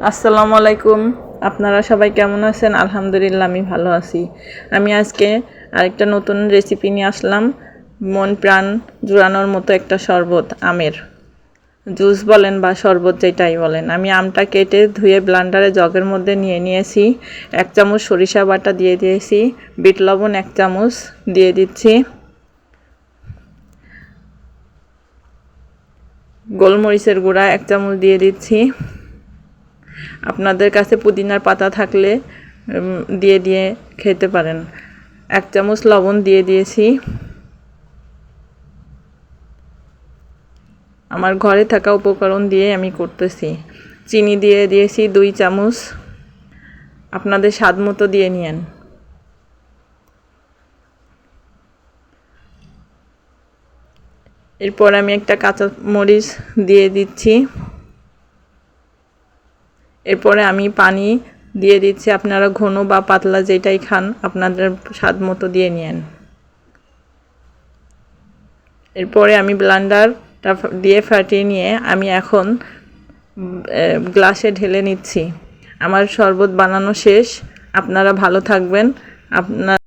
আসসালামু আলাইকুম। আপনারা সবাই কেমন আছেন? আলহামদুলিল্লাহ, আমি ভালো আছি। আমি আজকে আরেকটা নতুন রেসিপি নিয়ে আসলাম। মন প্রাণ জুড়ানোর মতো একটা শরবত, আমের। জুস বলেন বা শরবত যেটাই বলেন। আমি আমটা কেটে ধুয়ে ব্লান্ডারে জগের মধ্যে নিয়ে নিয়েছি। এক চামচ সরিষা বাটা দিয়ে দিয়েছি। বিট লবণ এক চামচ দিয়ে দিচ্ছি। গোলমরিচের গুঁড়া এক চামচ দিয়ে দিচ্ছি। আপনাদের কাছে পুদিনার পাতা থাকলে দিয়ে দিয়ে খেতে পারেন। এক চামচ লবণ দিয়ে দিয়েছি। আমার ঘরে থাকা উপকরণ দিয়ে আমি করতেছি। চিনি দিয়ে দিয়েছি দুই চামচ। আপনাদের স্বাদ মতো দিয়ে নিয়েন। এরপর আমি একটা কাঁচা মরিচ দিয়ে দিচ্ছি। এরপরে আমি পানি দিয়ে দিচ্ছি। আপনারা ঘন বা পাতলা যেটাই খান, আপনাদের স্বাদ মতো দিয়ে নেন এরপরে আমি ব্লান্ডারটা দিয়ে ফাটিয়ে নিয়ে আমি এখন গ্লাসে ঢেলে নিচ্ছি। আমার শরবত বানানো শেষ। আপনারা ভালো থাকবেন। আপনার